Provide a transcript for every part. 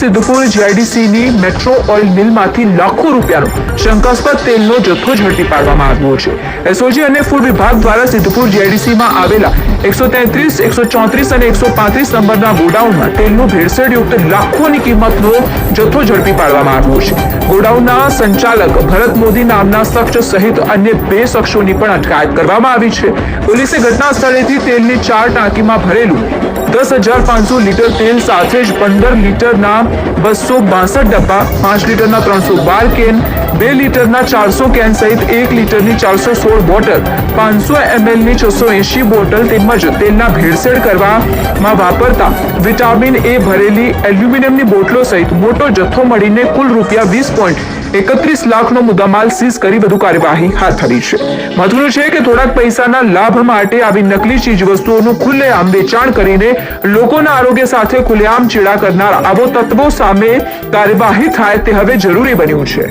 સિદ્ધપુર જીઆઈડીસીની metro oil મિલમાંથી લાખો રૂપિયાનો શંકાસ્પદ તેલનો જથ્થો ઝડપી પાડવામાં આવ્યો છે. એસઓજી અને ફૂડ વિભાગ દ્વારા સિદ્ધપુર જીઆઈડીસીમાં આવેલા એકસો તેત્રીસ, એકસો ચોત્રીસ અને એકસો પાંત્રીસ નંબરના ગોડાઉનમાં તેલનું ભેળસેળયુક્ત લાખોની કિંમતનો જથ્થો ઝડપી પાડવામાં આવ્યો છે. ગોડાઉનના સંચાલક ભરત મોદી નામના શખ્સ સહિત અન્ય બે શખ્સોની પણ અટકાયત કરવામાં આવી છે. પોલીસે ઘટના સ્થળેથી તેલની ચાર ટાંકીમાં ભરેલું દસ હજાર પાંચસો લીટર તેલ સાથે જ પંદર લીટરના બસો બાસઠ ડબ્બા, પાંચ લીટરના ત્રણસો બાર કેન, બે લીટરના ચારસો કેન સહિત એક લીટરની ચારસો સોળ બોટલ, પાંચસો એમએલની છસો એંશી બોટલ તેમજ તેલના ભેળસેળ કરવામાં વાપરતા વિટામિન એ ભરેલી એલ્યુમિનિયમની બોટલો સહિત મોટો જથ્થો મળીને કુલ રૂપિયા વીસ પોઈન્ટ એકત્રીસ લાખનો મુદ્દામાલ સીઝ કરી વધુ કાર્યવાહી હાથ ધરી છે. મહત્વનું છે કે થોડાક પૈસાના લાભ માટે આવી નકલી ચીજ વસ્તુઓનું ખુલ્લેઆમ વેચાણ કરીને લોકોના આરોગ્ય સાથે ખુલ્લેઆમ ચેડા કરનાર આવો તત્વો સામે કાર્યવાહી થાય તે હવે જરૂરી બન્યું છે.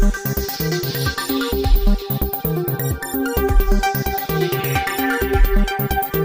Thank you.